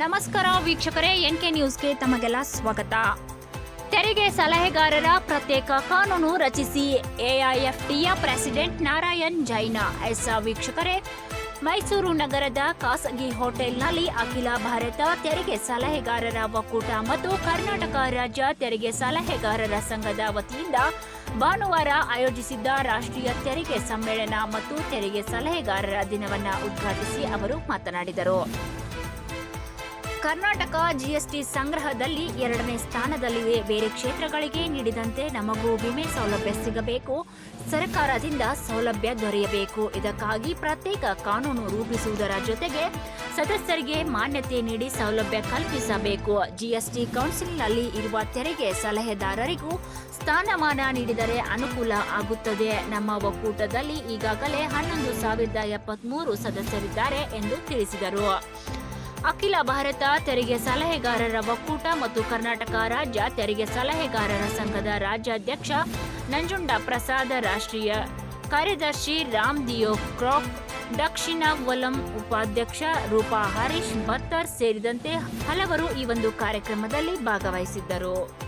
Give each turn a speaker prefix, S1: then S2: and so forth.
S1: ನಮಸ್ಕಾರ ವೀಕ್ಷಕರೇ N K ನ್ಯೂಸ್ಗೆ ತಮಗೆಲ್ಲ ಸ್ವಾಗತ. ತೆರಿಗೆ ಸಲಹೆಗಾರರ ಪ್ರತ್ಯೇಕ ಕಾನೂನು ರಚಿಸಿ ಎಐಎಫ್ಟಿಯ ಪ್ರೆಸಿಡೆಂಟ್ ನಾರಾಯಣ್ ಜೈನ. ಎಸ್, ವೀಕ್ಷಕರೇ, ಮೈಸೂರು ನಗರದ ಖಾಸಗಿ ಹೋಟೆಲ್ನಲ್ಲಿ ಅಖಿಲ ಭಾರತ ತೆರಿಗೆ ಸಲಹೆಗಾರರ ಒಕ್ಕೂಟ ಮತ್ತು ಕರ್ನಾಟಕ ರಾಜ್ಯ ತೆರಿಗೆ ಸಲಹೆಗಾರರ ಸಂಘದ ವತಿಯಿಂದ ಭಾನುವಾರ ಆಯೋಜಿಸಿದ್ದ ರಾಷ್ಟ್ರೀಯ ತೆರಿಗೆ ಸಮ್ಮೇಳನ ಮತ್ತು ತೆರಿಗೆ ಸಲಹೆಗಾರರ ದಿನವನ್ನು ಉದ್ಘಾಟಿಸಿ ಅವರು ಮಾತನಾಡಿದರು. ಕರ್ನಾಟಕ ಜಿಎಸ್ಟಿ ಸಂಗ್ರಹದಲ್ಲಿ ಎರಡನೇ ಸ್ಥಾನದಲ್ಲಿವೆ. ಬೇರೆ ಕ್ಷೇತ್ರಗಳಿಗೆ ನೀಡಿದಂತೆ ನಮಗೂ ವಿಮೆ ಸೌಲಭ್ಯ ಸಿಗಬೇಕು. ಸರ್ಕಾರದಿಂದ ಸೌಲಭ್ಯ ದೊರೆಯಬೇಕು. ಇದಕ್ಕಾಗಿ ಪ್ರತ್ಯೇಕ ಕಾನೂನು ರೂಪಿಸುವುದರ ಜೊತೆಗೆ ಸದಸ್ಯರಿಗೆ ಮಾನ್ಯತೆ ನೀಡಿ ಸೌಲಭ್ಯ ಕಲ್ಪಿಸಬೇಕು. ಜಿಎಸ್ಟಿ ಕೌನ್ಸಿಲ್ನಲ್ಲಿ ಇರುವ ತೆರಿಗೆ ಸಲಹೆದಾರರಿಗೂ ಸ್ಥಾನಮಾನ ನೀಡಿದರೆ ಅನುಕೂಲ ಆಗುತ್ತದೆ. ನಮ್ಮ ಒಕ್ಕೂಟದಲ್ಲಿ ಈಗಾಗಲೇ ಹನ್ನೊಂದು ಸಾವಿರದ ಎಪ್ಪತ್ಮೂರು ಸದಸ್ಯರಿದ್ದಾರೆ ಎಂದು ತಿಳಿಸಿದರು. ಅಖಿಲ ಭಾರತ ತೆರಿಗೆ ಸಲಹೆಗಾರರ ಒಕ್ಕೂಟ ಮತ್ತು ಕರ್ನಾಟಕ ರಾಜ್ಯ ತೆರಿಗೆ ಸಲಹೆಗಾರರ ಸಂಘದ ರಾಜ್ಯಾಧ್ಯಕ್ಷ ನಂಜುಂಡ ಪ್ರಸಾದ, ರಾಷ್ಟ್ರೀಯ ಕಾರ್ಯದರ್ಶಿ ರಾಮ್ ದಿಯೋ ಕ್ರಾಪ್, ದಕ್ಷಿಣ ವಲಂ ಉಪಾಧ್ಯಕ್ಷ ರೂಪಾ ಹರೀಶ್ ಭತ್ತರ್ ಸೇರಿದಂತೆ ಹಲವರು ಈ ಒಂದು ಕಾರ್ಯಕ್ರಮದಲ್ಲಿ ಭಾಗವಹಿಸಿದ್ದರು.